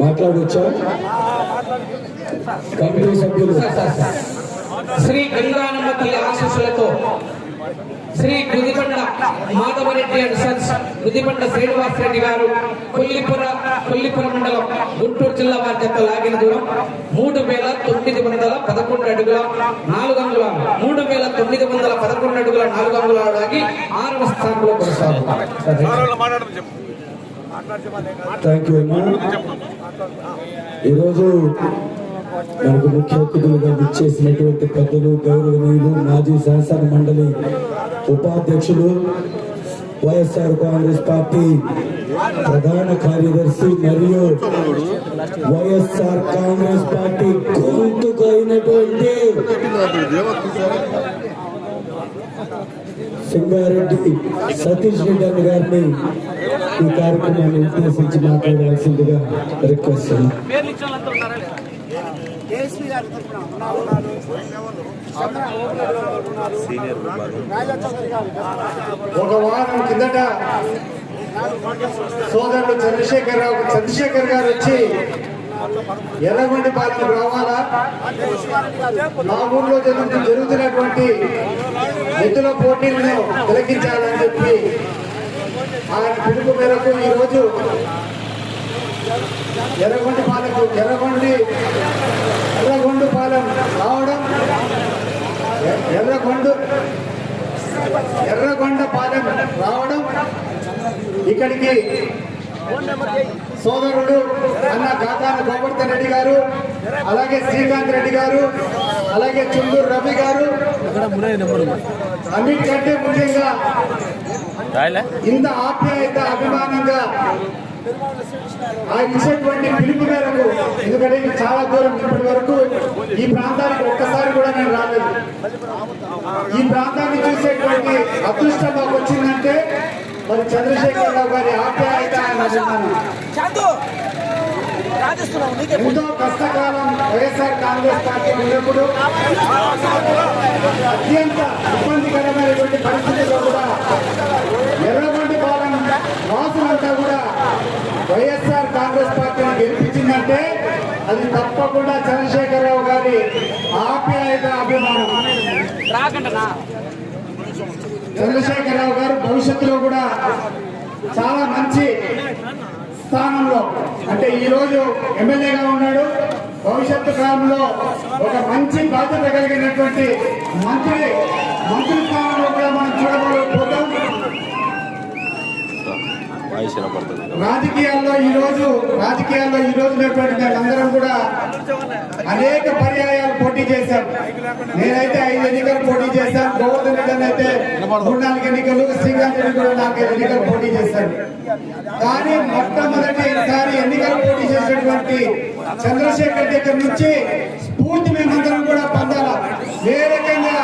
మాట్లాడవచ్చా committee సభ్యులు. శ్రీ గంగానమ్మ తల్లి ఆశీస్సులతో శ్రీ గుదిబండ మాధవరెడ్డి అండ్ సన్స్ గుదిబండ శ్రీనివాస్ రెడ్డి గారు కొల్లిపుర కొల్లిపుర మండలం గుంటూరు జిల్లా వారి జత లాగిన దూరం మూడు వేల తొమ్మిది వందల పదకొండు అడుగుల నాలుగు అంగుళాలు మూడు వేల తొమ్మిది వందల పదకొండు అడుగుల నాలుగు అంగుళాలు లాగి ఆరవ స్థానంలో కొనసాగుతారు థ్యాంక్ యూ అమ్మా ఈరోజు మనకు ముఖ్య అతిథులుగా విచ్చేసినటువంటి పెద్దలు గౌరవనీయులు మాజీ శాసన మండలి ఉపాధ్యక్షులు వైఎస్ఆర్ కాంగ్రెస్ పార్టీ ప్రధాన కార్యదర్శి మరియు వైఎస్ఆర్ కాంగ్రెస్ పార్టీ గొంతుకు సింగారెడ్డి సతీష్ రెడ్డి అన్న గారిని ఈ కార్యక్రమాన్ని ఉద్దేశించి మాట్లాడవలసిందిగా రిక్వెస్ట్ ఒక వారం కిందట సోదరుడు చంద్రశేఖర్ రావు చంద్రశేఖర్ గారు వచ్చి ఎర్రగొండి పాలన రావాలా? మా ఊర్లో జరుగుతు జరుగుతున్నటువంటి ఎద్దుల పోటీలను తొలగించాలని చెప్పి ఆయన పిలుపు మేరకు ఈరోజు ఎర్రగొండి పాలకు ఎర్రగొండి ఎర్రగొండు పాలెం రావడం ఎర్రగొండు ఎర్రగొండ పాలెం రావడం. ఇక్కడికి సోదరుడు అన్న గాతాన గోవర్ధన్ రెడ్డి గారు అలాగే శ్రీకాంత్ రెడ్డి గారు అలాగే చుండూరు రవి గారు అన్నిటికంటే ముఖ్యంగా ఇంత ఆప్యాయత అభిమానంగా ఆయన ఇచ్చేటువంటి పిలుపు మేరకు ఎందుకంటే చాలా దూరం ఇప్పటి వరకు ఈ ప్రాంతానికి ఒక్కసారి కూడా నేను రాలేదు. ఈ ప్రాంతాన్ని చూసేటువంటి అదృష్టం మాకు వచ్చిందంటే మరి చంద్రశేఖర్ రావు గారి ఆప్యాయత ఆయన అభిమానం. ఎంతో కష్టకాలం వైఎస్ఆర్ కాంగ్రెస్ పార్టీ ఉన్నప్పుడు అత్యంత ఇబ్బందికరమైనటువంటి పరిస్థితుల్లో కూడా ఎర్రగొండి పాలన వాసులంతా కూడా వైఎస్ఆర్ కాంగ్రెస్ పార్టీని గెలిపించిందంటే అది తప్పకుండా చంద్రశేఖరరావు గారి ఆప్యాయత అభిమానం. చంద్రశేఖరరావు గారు భవిష్యత్తులో కూడా చాలా మంచి స్థానంలో అంటే ఈ రోజు ఎమ్మెల్యేగా ఉన్నాడు. భవిష్యత్తు కాలంలో ఒక మంచి బాధ్యత కలిగినటువంటి మంత్రి మంత్రి స్థానంలో కూడా మనం చూడబోతున్నాం రాజకీయాల్లో ఈ రోజు రాజకీయాల్లో ఈ రోజు మేమందరం కూడా అనేక పర్యాయాలు పోటీ చేశాం. నేనైతే ఐదు ఎన్నికలు పోటీ చేశాను గోవర్ధన్ రెడ్డి అయితే మూడు నాలుగు ఎన్నికలు శ్రీకాంత్ కూడా నాలుగు ఎన్నికలు పోటీ చేశారు కానీ మొట్టమొదటిసారి ఎన్నికలు పోటీ చేసినటువంటి చంద్రశేఖర్ దగ్గర నుంచి స్ఫూర్తి మేమందరం కూడా పొందాలా. ఏ రకంగా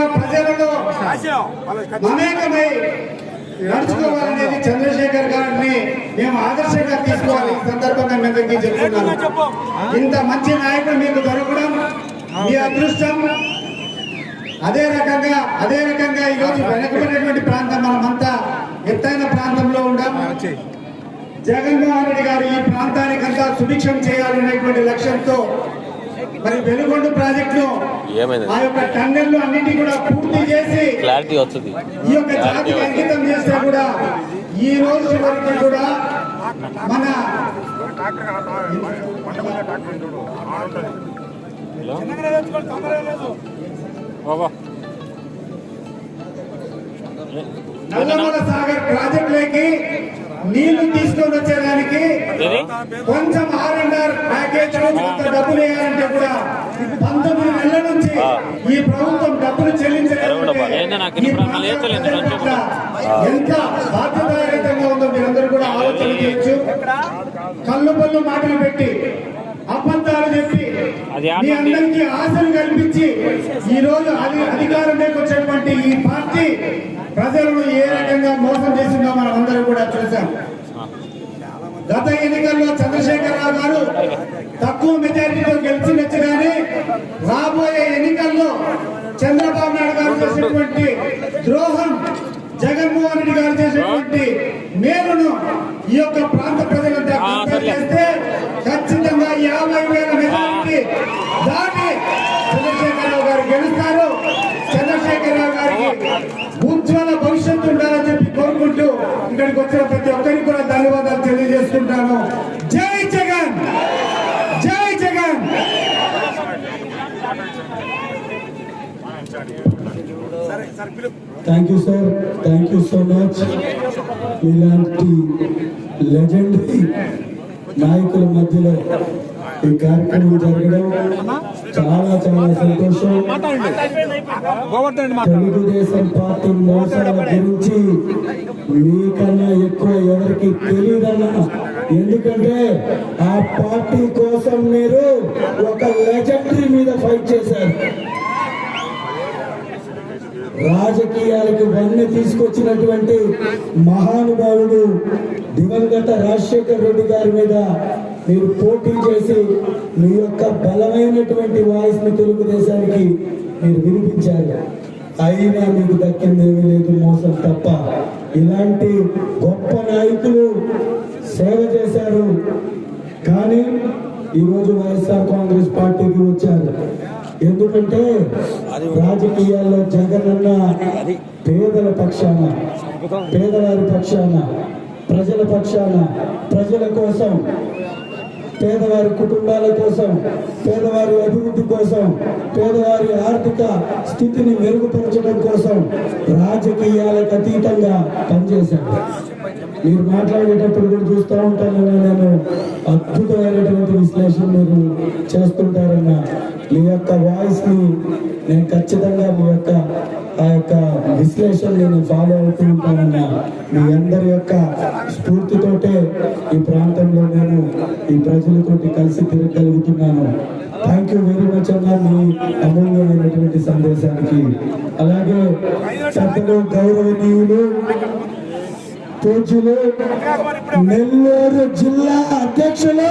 ఏ ప్రజలలో మమేకమై నడుచుకోవాలనేది చంద్రశేఖర్ గారిని మేము ఆదర్శంగా తీసుకోవాలి. ఈ సందర్భంగా మీ అందరికీ చెప్తున్నాను. ఇంత మంచి నాయకుడు మీకు దొరకడం మీ అదృష్టం. అదే రకంగా అదే రకంగా ఈరోజు వెనకబడినటువంటి ప్రాంతం మనమంతా ఎత్తైన ప్రాంతంలో ఉండం. జగన్మోహన్ రెడ్డి గారు ఈ ప్రాంతానికంతా సుభిక్షం చేయాలనేటువంటి లక్ష్యంతో మరి వెలుగొండ ప్రాజెక్టు ఏమైంది? ఆ యొక్క టన్నెల్ అన్నింటినీ కూడా పూర్తి చేసి క్లారిటీ వస్తుంది. ఈ యొక్క జాతికి అంకితం చేస్తే కూడా ఈ రోజు వరకు కూడా మన నల్లమల సాగర్ ప్రాజెక్టులకి నీళ్ళు తీసుకొని వచ్చేదానికి కొంచెం ఆర్ అండ్ ఆర్ ప్యాకేజ్ డబ్బులు వేయాలంటే కూడా పంతొమ్మిది నెలల నుంచి ఈ ప్రభుత్వం డబ్బులు చెల్లించలేదంటే ఏంది నాకు ఈ ఇప్పుడు అసలు లేదు తెలియదు, ప్రాంత కొంచెం కూడా. ఎంత బాధ్యతారహితంగా ఉందో మీరందరూ కూడా ఆలోచన చేయొచ్చు. కళ్ళు పళ్ళు మాటలు పెట్టి అబద్ధాలు చెప్పి మీ. అందరికీ ఆశలు కల్పించి ఈ రోజు అధి- అధికారంలోకి వచ్చినటువంటి ఈ పార్టీ ప్రజలను ఏ రకంగా మోసం చేసిందో మనం అందరం కూడా చూసాం గత ఎన్నికల్లో చంద్రశేఖరరావు గారు తక్కువ మెజారిటీతో గెలిచి కానీ రాబోయే ఎన్నికల్లో చంద్రబాబు నాయుడు గారు చేసినటువంటి ద్రోహ జగన్మోహన్ రెడ్డి గారు చేసినటువంటి మేలును ఈ యొక్క ప్రాంత ప్రజలంతా కంపేర్ చేస్తే ఖచ్చితంగా యాభై వేల మెజారిటీ దాటి చంద్రశేఖరరావు గారు గెలుస్తారు చంద్రశేఖరరావు గారికి ఉజ్వల భవిష్యత్తు ఉండాలని చెప్పి కోరుకుంటూ ఇక్కడికి వచ్చిన ప్రతి ఒక్కరికి కూడా ధన్యవాదాలు తెలియజేసుకుంటాను Jai Jagan Jai Jagan thank you sir thank you so much ఇలాంటి లెజెండరీ నాయకుల మధ్యలో ఈ కార్యక్రమం జరగడం చాలా చాలా సంతోషం. తెలుగుదేశం పార్టీ మోసాల గురించి మీకన్నా ఎక్కువ ఎవరికి తెలియదన్నా. ఎందుకంటే ఆ పార్టీ కోసం మీరు ఒక లెజెండరీ మీద ఫైట్ చేశారు. రాజకీయాలకు వన్నె తీసుకొచ్చినటువంటి మహానుభావుడు దివంగత రాజశేఖర్ రెడ్డి గారి మీద మీరు పోటీ చేసి మీ యొక్క బలమైనటువంటి వాయిస్ని తెలుగుదేశానికి మీరు వినిపించారు అయినా మీకు దక్కిందేమీ లేదు మోసం తప్ప. ఇలాంటి గొప్ప నాయకులు సేవ చేశారు. కానీ ఈరోజు వైఎస్ఆర్ కాంగ్రెస్ పార్టీ ఎందుకంటే రాజకీయాల్లో జగనన్న పేదల పక్షాన పేదవారి పక్షాన ప్రజల పక్షాన ప్రజల కోసం పేదవారి కుటుంబాల కోసం పేదవారి అభివృద్ధి కోసం పేదవారి ఆర్థిక స్థితిని మెరుగుపరచడం కోసం రాజకీయాలకు అతీతంగా పనిచేశాడు మీరు మాట్లాడేటప్పుడు కూడా చూస్తూ ఉంటానన్నా నేను అద్భుతమైనటువంటి విశ్లేషణ మీరు చేస్తుంటారన్న మీ యొక్క వాయిస్ని నేను ఖచ్చితంగా మీ యొక్క ఆ యొక్క విశ్లేషణ నేను ఫాలో అవుతూ ఉంటానన్న మీ అందరి యొక్క స్ఫూర్తితోటే ఈ ప్రాంతంలో నేను ఈ ప్రజలతోటి కలిసి తిరగలుగుతున్నాను థ్యాంక్ యూ వెరీ మచ్ అన్న మీ అమూల్యమైనటువంటి సందేశానికి. అలాగే పెద్దలు గౌరవనీయులు పూజలు నెల్లూరు జిల్లా అధ్యక్షులు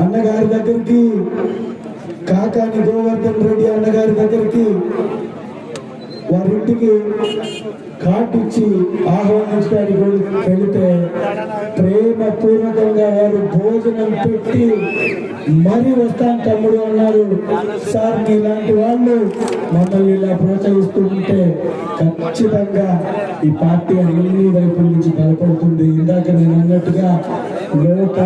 అన్నగారి దగ్గరికి కాకాని గోవర్ధన్ రెడ్డి అన్నగారి దగ్గరికి వారింటికి కార్డు ఇచ్చి ఆహ్వానించడానికి వెళితే ప్రేమ పూర్వకంగా వారు భోజనం పెట్టి మరీ వస్తాను తమ్ముడు అన్నారు సార్ మీలాంటి వాళ్ళు మమ్మల్ని ఇలా ప్రోత్సహిస్తూ ఉంటే ఖచ్చితంగా ఈ పార్టీ అన్ని వైపుల నుంచి బలపడుతుంది. ఇందాక నేను అన్నట్టుగా నూట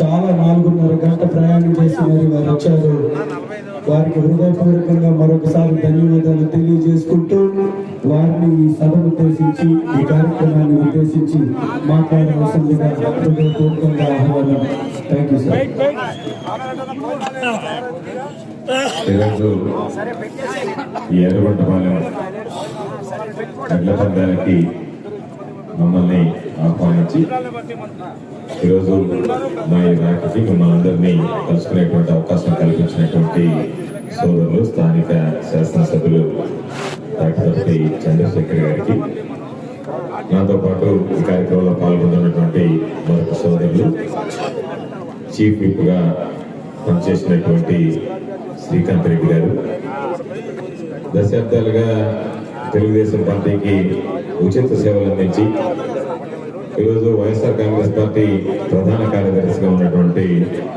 చాలా నాలుగున్నర గంట ప్రయాణం చేసి మరి వారు వచ్చారు. వారికి హృదయపూర్వకంగా మరొకసారి ధన్యవాదాలు తెలియజేసుకుంటూ వారిని ఈ సభను ఉద్దేశించి ఈ కార్యక్రమాన్ని ఉద్దేశించి మాట్లాడవలసిందిగా హృదయపూర్వకంగా ఆహ్వానం. థ్యాంక్ యూ సార్ ఈరోజు ఎర్రగొండపాలెం ఎడ్ల పందాలకి మమ్మల్ని ఆహ్వానించి ఈరోజు మా ఈ రాకకి మిమ్మల్ని అందరినీ కలుసుకునేటువంటి అవకాశం కల్పించినటువంటి సోదరులు స్థానిక శాసనసభ్యులు డాక్టర్ చంద్రశేఖర్ గారికి. నాతో పాటు ఈ కార్యక్రమంలో పాల్గొంటున్నటువంటి మరొక సోదరులు చీఫ్ విప్గా పనిచేసినటువంటి శ్రీకాంత్ రెడ్డి గారు. దశాబ్దాలుగా తెలుగుదేశం పార్టీకి ఉచిత సేవలు అందించి ఈరోజు వైఎస్ఆర్ కాంగ్రెస్ పార్టీ ప్రధాన కార్యదర్శిగా ఉన్నటువంటి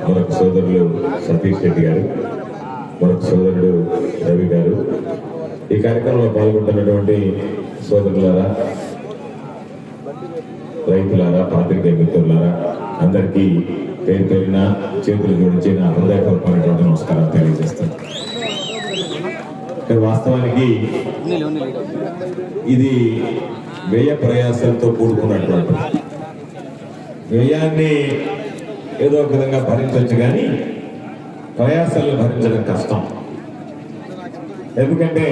మరొక సోదరులు సతీష్ రెడ్డి గారు మరొక సోదరుడు రవి గారు. ఈ కార్యక్రమంలో పాల్గొంటున్నటువంటి సోదరులారా రైతులారా పాత్రికేయ మిత్రులారా అందరికీ పేరు పేరిన చేతులు జోడించిన నా హృదయపూర్వకమైనటువంటి నమస్కారాలు తెలియజేస్తాను వాస్తవానికి ఇది వ్యయ ప్రయాసంతో కూడుకున్నటువంటి. వ్యయాన్ని ఏదో ఒక విధంగా భరించవచ్చు కానీ ప్రయాసాలను భరించడం కష్టం. ఎందుకంటే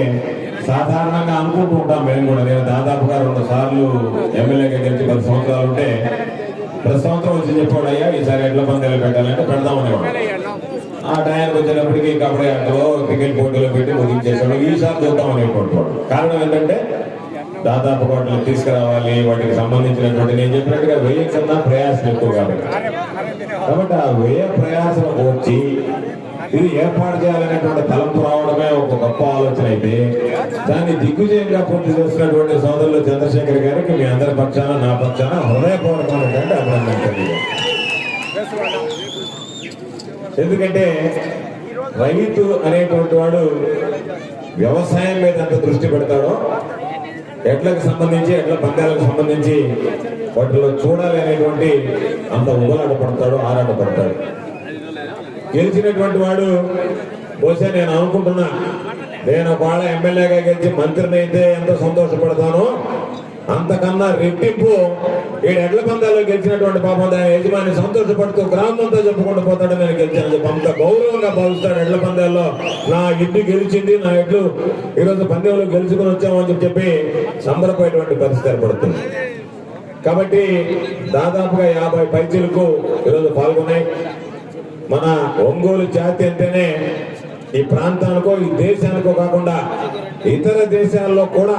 సాధారణంగా అనుకుంటూ ఉంటాం మేము కూడా. నేను దాదాపుగా రెండు సార్లు ఎమ్మెల్యేగా గెలిచి పది సంవత్సరాలు ఉంటే ప్రతి సంవత్సరం వచ్చి చెప్పాడు అయ్యా ఈసారి ఎడ్ల పందాలు పెట్టాలంటే పెడదామనేవాడు. ఆ టైంకి వచ్చినప్పటికీ కబడ్డీ ఆటలో క్రికెట్ పోటీలో పెట్టి ముగించేసాడు ఈసారి చూద్దామని అనేటువంటి కారణం ఏంటంటే దాదాపు వాటిని తీసుకురావాలి వాటికి సంబంధించినటువంటి నేను చెప్పినట్టుగా వ్యయ కన్నా ప్రయాసం ఎక్కువ కాబట్టి. కాబట్టి ఆ వ్యయ ప్రయాసం వచ్చి ఇది ఏర్పాటు చేయాలనేటువంటి తలంపు రావడమే ఒక గొప్ప ఆలోచన అయితే దాన్ని దిగ్విజయంగా పూర్తి చేస్తున్నటువంటి సోదరులు చంద్రశేఖర్ గారికి మీ అందరి పక్షాన నా పక్షాన హృదయపూర్వకమైనటువంటి అభినందన ఎందుకంటే రైతు అనేటువంటి వాడు వ్యవసాయం మీద ఎంత దృష్టి పెడతాడో ఎడ్లకు సంబంధించి ఎడ్ల పందాలకు సంబంధించి వాటిలో చూడాలి అనేటువంటి అంత ఉబలాట పడతాడు గెలిచినటువంటి వాడు బహుశా నేను అనుకుంటున్నా నేను ఒకవేళ ఎమ్మెల్యేగా గెలిచి మంత్రిని అయితే ఎంత సంతోషపడతానో అంతకన్నా రెట్టింపు ఈ ఎడ్ల పందాల్లో గెలిచినటువంటి పాపం దాని యజమాని సంతోషపడుతూ గ్రామం అంతా చెప్పుకుంటూ పోతాడు నేను గెలిచాను. చెప్పి అంత గౌరవంగా భావిస్తాడు ఎడ్ల పందాల్లో. నా ఇడ్డు గెలిచింది నా ఎడ్లు ఈరోజు పందెంలో గెలుచుకుని వచ్చామని చెప్పి చెప్పి సంబరపోయేటువంటి పరిస్థితి ఏర్పడుతుంది. కాబట్టి దాదాపుగా యాభై పైచీలకు ఈరోజు పాల్గొన్నాయి. మన ఒంగోలు జాతి అంటేనే ఈ ప్రాంతానికో ఈ దేశానికో కాకుండా ఇతర దేశాల్లో కూడా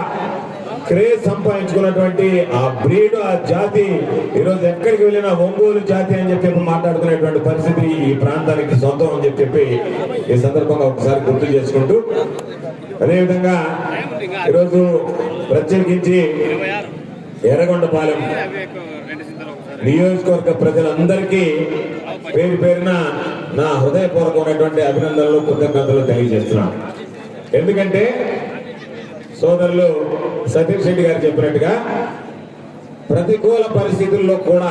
క్రేజ్ సంపాదించుకున్నటువంటి ఆ బ్రీడ్ ఆ జాతి ఈరోజు ఎక్కడికి వెళ్ళినా ఒంగోలు జాతి అని చెప్పి మాట్లాడుకునేటువంటి పరిస్థితి ఈ ప్రాంతానికి సొంతం అని చెప్పి చెప్పి ఈ సందర్భంగా ఒకసారి గుర్తు చేసుకుంటూ అదేవిధంగా ఈరోజు ప్రత్యేకించి ఎర్రగొండపాలెం నియోజకవర్గ ప్రజలందరికీ పేరు పేరున నా హృదయపూర్వకమైనటువంటి అభినందనలు కృతజ్ఞతలు తెలియజేస్తున్నాను. ఎందుకంటే సోదరులు సతీష్ రెడ్డి గారు చెప్పినట్టుగా ప్రతికూల పరిస్థితుల్లో కూడా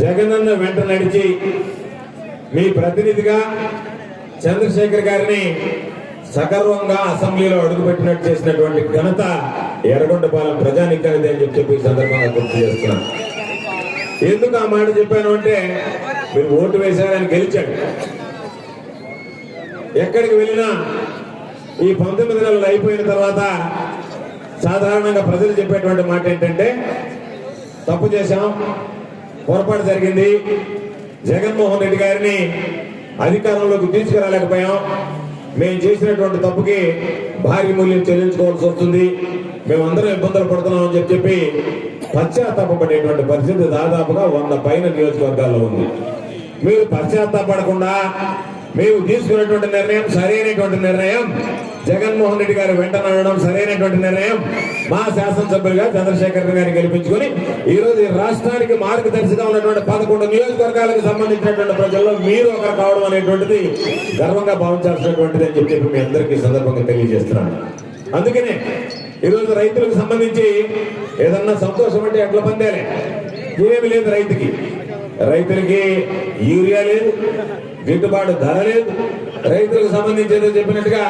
జగనన్న వెంట నడిచి మీ ప్రతినిధిగా చంద్రశేఖర్ గారిని సగర్వంగా అసెంబ్లీలో అడుగుపెట్టినట్టు చేసినటువంటి ఘనత ఎర్రగొండపాలెం ప్రజానికానిది అని చెప్పి చెప్పి సందర్భంగా గుర్తు చేస్తున్నాను. ఎందుకు ఆ మాట చెప్పాను అంటే మీరు ఓటు వేశారని గెలిచాడు. ఎక్కడికి వెళ్ళినా ఈ పంతొమ్మిది నెలలు అయిపోయిన తర్వాత సాధారణంగా ప్రజలు చెప్పేటువంటి మాట ఏంటంటే తప్పు చేశాం పొరపాటు జరిగింది జగన్మోహన్ రెడ్డి గారిని అధికారంలోకి తీసుకురాలేకపోయాం మేము చేసినటువంటి తప్పుకి భారీ మూల్యం చెల్లించుకోవాల్సి వస్తుంది మేమందరం ఇబ్బందులు పడుతున్నాం అని చెప్పి చెప్పి పరిస్థితి దాదాపుగా వంద పైన నియోజకవర్గాల్లో ఉంది. మీరు పశ్చాత్తాపడకుండా మేము తీసుకున్నటువంటి నిర్ణయం సరైనటువంటి నిర్ణయం. జగన్మోహన్ రెడ్డి గారు వెంట నడవడం సరైనటువంటి నిర్ణయం. మా శాసనసభ్యులుగా చంద్రశేఖర్ గారిని గెలిపించుకొని ఈరోజు రాష్ట్రానికి మార్గదర్శిగా ఉన్నటువంటి పదకొండు నియోజకవర్గాలకు సంబంధించినటువంటి ప్రజల్లో మీరు ఒకరు కావడం అనేటువంటిది గర్వంగా భావించాల్సినటువంటిది అని చెప్పి మీ అందరికీ సందర్భంగా తెలియజేస్తున్నాను. అందుకనే ఈరోజు రైతులకు సంబంధించి ఏదన్నా సంతోషం అంటే ఎట్ల పందేలే. ఏమి లేదు రైతుకి. రైతులకి యూరియా లేదు. గిట్టుబాటు ధర లేదు. రైతులకు సంబంధించి చెప్పినట్టుగా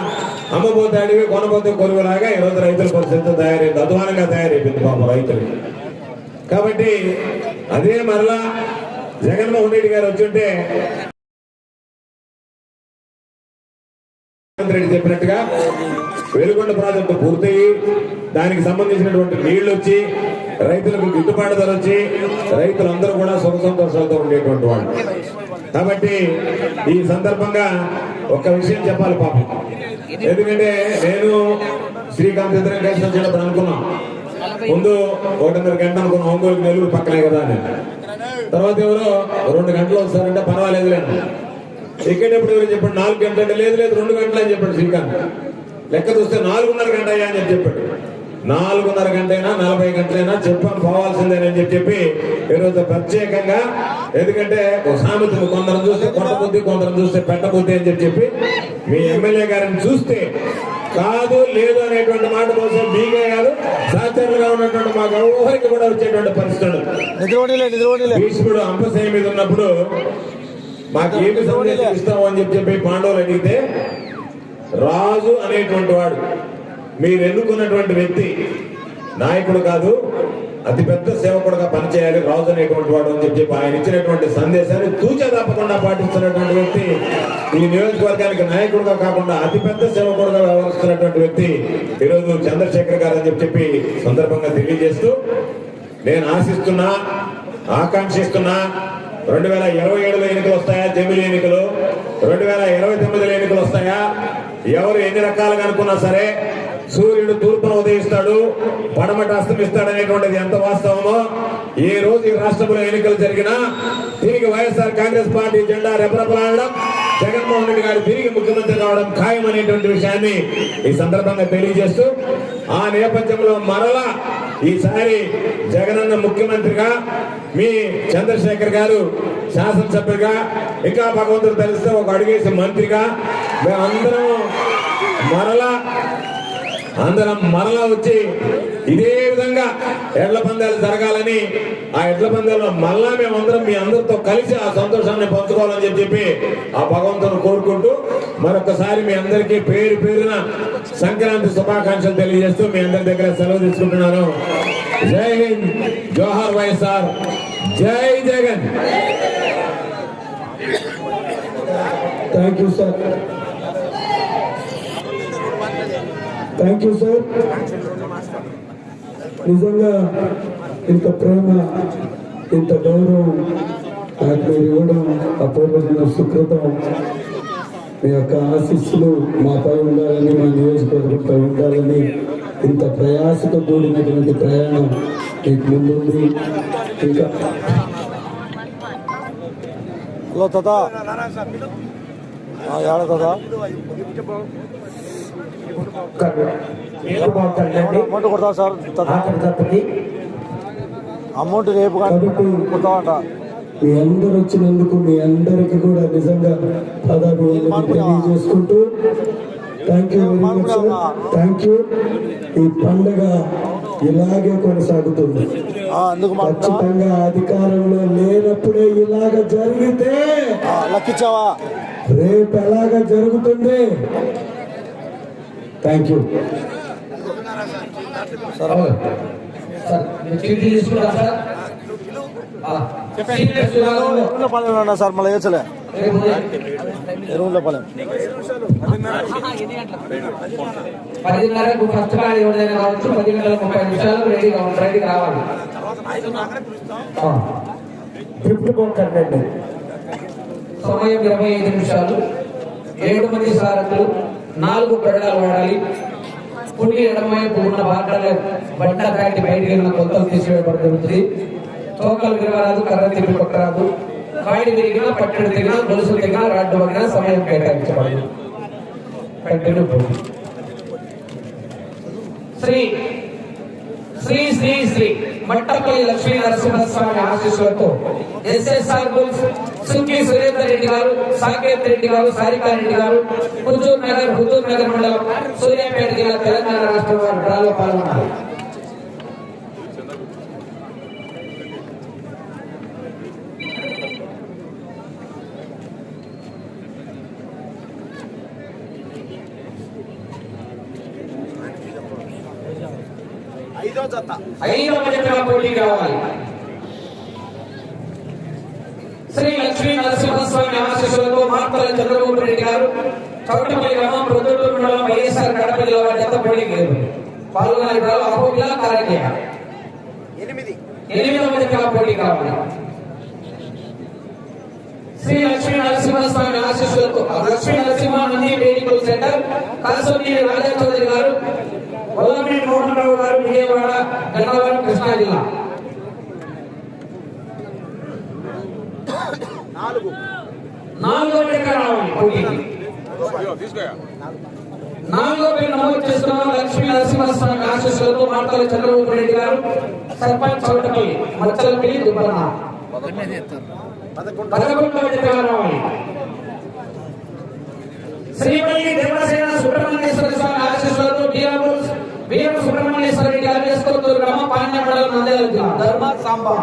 అమ్మబోతే అడిగి కొనబోతే కొనుగోలాగా ఈరోజు రైతుల పరిస్థితి తయారైంది. అధ్వానంగా తయారైపోయింది పాపం రైతులకి కాబట్టి అదే మరలా జగన్మోహన్ రెడ్డి గారు వచ్చుంటే రెడ్డి చెప్పినట్టుగా వెలుగొండ ప్రాజెక్టు పూర్తయి దానికి సంబంధించినటువంటి నీళ్ళు వచ్చి రైతులకు గిట్టుబాటు ధర వచ్చి రైతులందరూ కూడా సుఖ సంతోషాలతో ఉండేటువంటి వాళ్ళు. కాబట్టి ఈ సందర్భంగా ఒక విషయం చెప్పాలి పాపం. ఎందుకంటే నేను శ్రీకాంత్ ఇద్దరం కలిసి వచ్చినప్పుడు అనుకున్నాం. ముందు ఒకటిన్నర గంట అనుకున్నాం ఒంగోలు నెల్లూరు పక్కనే కదా అని. తర్వాత ఎవరో రెండు గంటలు వస్తారంటే పర్వాలేదు లేదు ఎక్కేటప్పుడు ఎవరు చెప్పాడు? నాలుగు గంటలు అంటే లేదు లేదు రెండు గంటలు అని చెప్పాడు శ్రీకాంత్. లెక్క చూస్తే నాలుగున్నర గంట అయ్యా అని చెప్పి చెప్పాడు. నాలుగున్నర గంట అయినా నలభై గంటలైనా చెప్పాను పోవాల్సిందేనని చెప్పి చెప్పి ఈరోజు ప్రత్యేకంగా ఎందుకంటే ఒక సామెత ఉంది, కొందరు చూస్తే కొట్టబుద్ధి కొందరు చూస్తే పెట్టబుద్ధి అని చెప్పి చెప్పి మీ ఎమ్మెల్యే గారిని చూస్తే కాదు లేదు అనేటువంటి మాట కోసం మీకే కాదు సహచరులుగా ఉన్నటువంటి మాకు ఎవరికి కూడా వచ్చేటువంటి పరిస్థితులు భీష్ముడు అంపశయ మీద ఉన్నప్పుడు మాకు ఏమి సందేశం ఇస్తాము అని చెప్పి చెప్పి పాండవులు అడిగితే రాజు అనేటువంటి వాడు మీరు ఎన్నుకున్నటువంటి వ్యక్తి నాయకుడు కాదు అతిపెద్ద సేవకుడుగా పనిచేయాలి రాజు అనేటువంటి వాడు అని చెప్పి ఆయన ఇచ్చినటువంటి సందేశాన్ని తూచా తప్పకుండా పాటిస్తున్నటువంటి వ్యక్తి ఈ నియోజకవర్గానికి నాయకుడుగా కాకుండా అతిపెద్ద సేవకుడుగా వ్యవహరిస్తున్నటువంటి వ్యక్తి ఈరోజు చంద్రశేఖర్ గారు అని చెప్పి చెప్పి సందర్భంగా తెలియజేస్తూ నేను ఆశిస్తున్నా ఆకాంక్షిస్తున్నా రెండు వేల ఇరవై ఏడులో ఎన్నికలు వస్తాయా? జమిలీ ఎన్నికలు. రెండు వేల ఇరవై తొమ్మిదిలో ఎన్నికలు వస్తాయా? ఎవరు ఎన్ని రకాలుగా అనుకున్నా సరే సూర్యుడు తూర్పున ఉదయిస్తాడు పడమట అస్తమిస్తాడు అనేటువంటిది ఎంత వాస్తవమో? ఈ రోజు ఈ రాష్ట్రంలో ఎన్నికలు జరిగినా తిరిగి వైఎస్ఆర్ కాంగ్రెస్ పార్టీ జెండా రెపరెపలాడడం జగన్మోహన్ రెడ్డి గారు తిరిగి ముఖ్యమంత్రి కావడం ఖాయం అనేటువంటి విషయాన్ని ఈ సందర్భంగా తెలియజేస్తూ ఆ నేపథ్యంలో మరలా ఈసారి జగనన్న ముఖ్యమంత్రిగా మీ చంద్రశేఖర్ గారు శాసనసభ్యుగా ఇంకా భగవంతుడు తెలిస్తే ఒక అడుగేసి మంత్రిగా మేమందరం మరలా అందరం మరలా వచ్చి ఇదే విధంగా ఎడ్ల పందాలు జరగాలని ఆ ఎడ్ల పందాల్లో మళ్ళా మేమందరం మీ అందరితో కలిసి ఆ సంతోషాన్ని పంచుకోవాలని చెప్పి ఆ భగవంతుని కోరుకుంటూ మరొకసారి మీ అందరికీ పేరు పేరున సంక్రాంతి శుభాకాంక్షలు తెలియజేస్తూ మీ అందరి దగ్గర సెలవు తీసుకుంటున్నాను. జై హింద్ జోహార్ YSR. Jai Jagan. Thank you sir thank you sir నిజంగా ఇంత ప్రేమ ఇంత గౌరవం నాకు మీరు ఇవ్వడం అపూర్వమైన సుకృతం. మీ యొక్క ఆశీస్సులు మాపై ఉండాలని మా నియోజకవర్గంపై ఉండాలని ఇంత ప్రయాసతో కూడినటువంటి ప్రయాణం మీకు ముందుంది. ఇంకా హలో తాత. ఏడ తాత. అమౌంట్ కొడతా సార్? అమౌంట్ రేపు కొడతామంట మీ అందరు వచ్చినందుకు మీ అందరికి కూడా నిజంగా దాదాపు తెలియజేసుకుంటూ thank you very much sir thank you ఈ పండుగ ఇలాగే కొనసాగుతుంది. ఖచ్చితంగా అధికారంలో లేనప్పుడే ఇలాగ జరిగితే రేపు ఎలాగ జరుగుతుంది? థ్యాంక్ యూ సార్ సార్ మళ్ళీ ఉదయం. ఎరువుల పాలెం. పదిన్నరకు ఫస్ట్ కావచ్చు పది గంటల ముప్పై నిమిషాలు రెడీగా ఫిఫ్త్ కంటెంట్ సమయం ఇరవై ఐదు నిమిషాలు. ఏడు మంది సారథులు. నాలుగు పెడలు వాడాలి. పులి ఎడమవైపు ఉన్న బాటల బండ దాటి బయటికి వెళ్ళిన కొత్తలు తీసివేయబడుతుంది తోకలు విరవరాదు కర్ర తిప్పి పక్కరాదు కాయడి విరిగినా పట్టెడు తెగినా గొలుసు తెగినా రాడ్డు వగినా సమయం కేటాయించబడదు. కంటిన్యూ శ్రీ శ్రీ శ్రీ శ్రీ. మట్టపల్లి లక్ష్మీ నరసింహస్వామి ఆశీస్సులతో ఎస్ఎస్ఆర్ బుల్స్ సుంకి సురేందర్ రెడ్డి గారు సాకేత్ రెడ్డి గారు సారికా రెడ్డి గారు హుజూర్ నగర్ హుజూర్ నగర్ మండలం సూర్యాపేట జిల్లా తెలంగాణ రాష్ట్రం వారు డ్రాలో పాల్గొన్నారు ఐదో జత ఐదవ జతగా పోటీ కావాలి. శ్రీ లక్ష్మీ నరసింహస్వామి ఆశీస్సులతో మార్తల చంద్రబాబు రెడ్డి గారు చౌటపల్లి గ్రామం ప్రొద్దుటూరు మండలం వైఎస్ఆర్ కడప జిల్లా వారి జత పోటీకి పాల్గొనే డ్రాలో అహోబిలా కారణ్య ఎనిమిది. ఎనిమిదవ జతగా పోటీ కావాలి. శ్రీ లక్ష్మీ నరసింహస్వామి ఆశీస్సులతో లక్ష్మీ నరసింహ నంది మెడికల్ సెంటర్ కాసోని రాజా చౌదరి గారు వల్లమేటి మోహన్ రావు గారు విజయవాడ గన్నవరం కృష్ణా జిల్లా. నాలుగు. నాలుగో జత రావాలి పోటీకి. నాలుగో పేరు నమోదు చేసుకున్న లక్ష్మీ నరసింహస్వామి ఆశీస్సులతో మాటల చంద్రబాబు రెడ్డి గారు సర్పంచ్ చౌటపల్లి మచ్చలపల్లి దుబ్బన్న శ్రీమల్లి దేవసేన సుబ్రహ్మణ్యేశ్వర స్వామి ఆశీస్సులతో బీరాబు వీర సుబ్రహ్మణ్యేశ్వర రెడ్డి గారు వేసుకోతూరు గ్రామం పాండ్య మండలం నంద్యాల జిల్లా ధర్మ సాంబా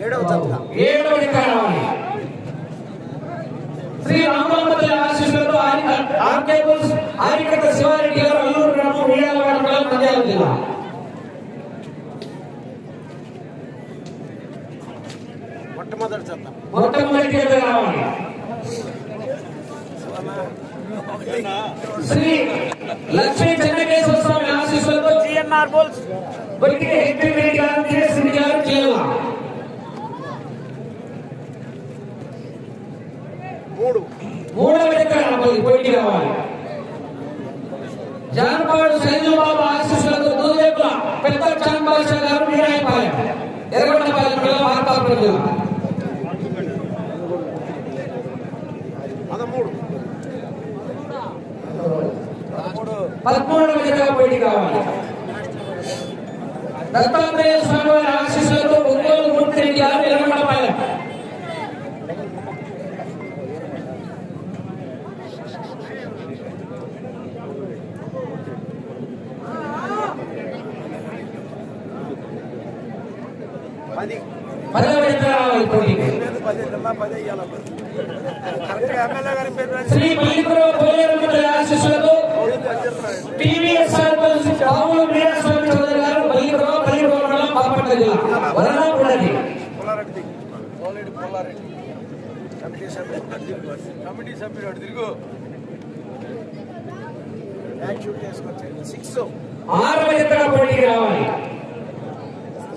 ఏడవ ఏడవ శ్రీ ఆశీస్సులతో ఆరికట్ట శివారెడ్డి గారు అల్లూరు గ్రామం ఉయ్యాలవాడ మండలం నంద్యాల జిల్లా మొట్టమొదటి జత మొట్టమొదటి రావాలి శ్రీ లక్ష్మీ చెన్నకేశ్వర స్వామి ఆశీస్సులతో జిఎన్ఆర్ బోల్స్ బొట్టికి హెచ్పి రెడ్డి గారు శ్రీ గారు కేరళ మూడు. మూడవ పోటీ రావాలి జానపాడు ఆశీస్సులతో దూదేపుల పెద్ద చాంబాష గారు వీరాయపాలెం. ఎర్రగొండపాలెం జిల్లా మార్కాపురం జిల్లా. పదమూడవ జత పోటీ కావాలి దత్తాత్రేయ స్వామి వారి ఆశీస్సులతో ఒంగోలు మూర్తి రెడ్డి గారు ఎర్రగొండపాలెం పది పదవ జత రావాలి పోటీకి పది పది ఇవ్వాలి కరెక్ట్గా ఎమ్మెల్యే గారి పేరు రాసి శ్రీ మల్లిపురం పోలేరమ్మ ఆశీస్సులతో టీవీఎస్ఆర్ పావులు వీరస్వామి చౌదరి గారు మల్లిపురం మల్లిపురం మండలం బాపట్ల జిల్లా వలన ఉన్నది పుల్లారెడ్డి పోలేడు పుల్లారెడ్డి కమిటీ సభ్యుడు అటు తిరుగు కమిటీ సభ్యుడు అటు తిరుగు బ్యాక్ షూట్ చేసుకొచ్చాడు సిక్స్ ఆరవ జతగా పోటీకి రావాలి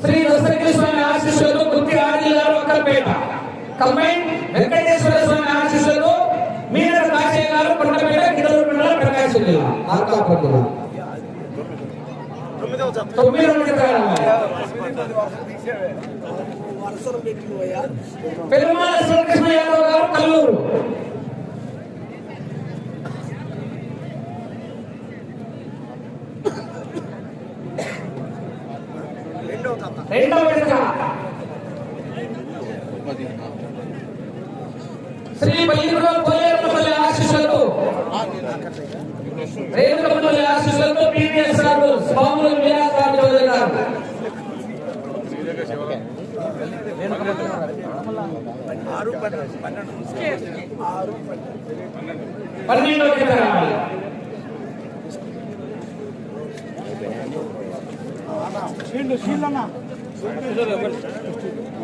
శ్రీ దశగిరి స్వామి ఆశీస్సులతో గుత్తి ఆది గారు ఒక్కలపేట కంబైన్ వెంకటేశ్వర స్వామి ఆశీస్సులతో మీర కాశయ్య గారు కొండపేట గిడలూరు మండలం ప్రకాశం జిల్లా మార్కాపురం జిల్లా తొమ్మిదవ జత తొమ్మిదవ జతగా రావాలి పెరుమాల శ్రీకృష్ణ యాదవ్ గారు కల్లూరు రెండవ జత రెండవ జత శ్రీ బల్లిపురం పోలేరపల్లి ఆశీస్సులతో రేణుకపల్లి ఆశీస్సులతో పీవీఎస్ గారు స్వాములు వీరాస్వామి చౌదరి గారు పన్నెండు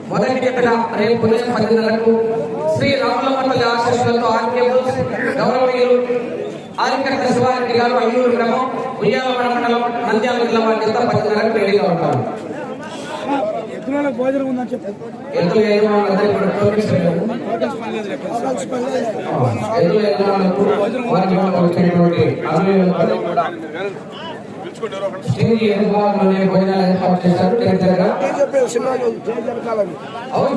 మొదటి జత రేపు ఉదయం పదిన్నరకు శ్రీ రామలమ్మపల్లి ఆశీస్సులతో గౌరవనీయులు ఆదికర్త శివారెడ్డి గారు అయ్యూరు గ్రామం ఉయ్యాలవాడ మండలం నంద్యాల జిల్లా వారి జత పదిన్నరకు రెడీగా ఉంటారు. భోజనం ఉందని చెప్పు భోజనాలు ఏర్పాటు చేశారు అవును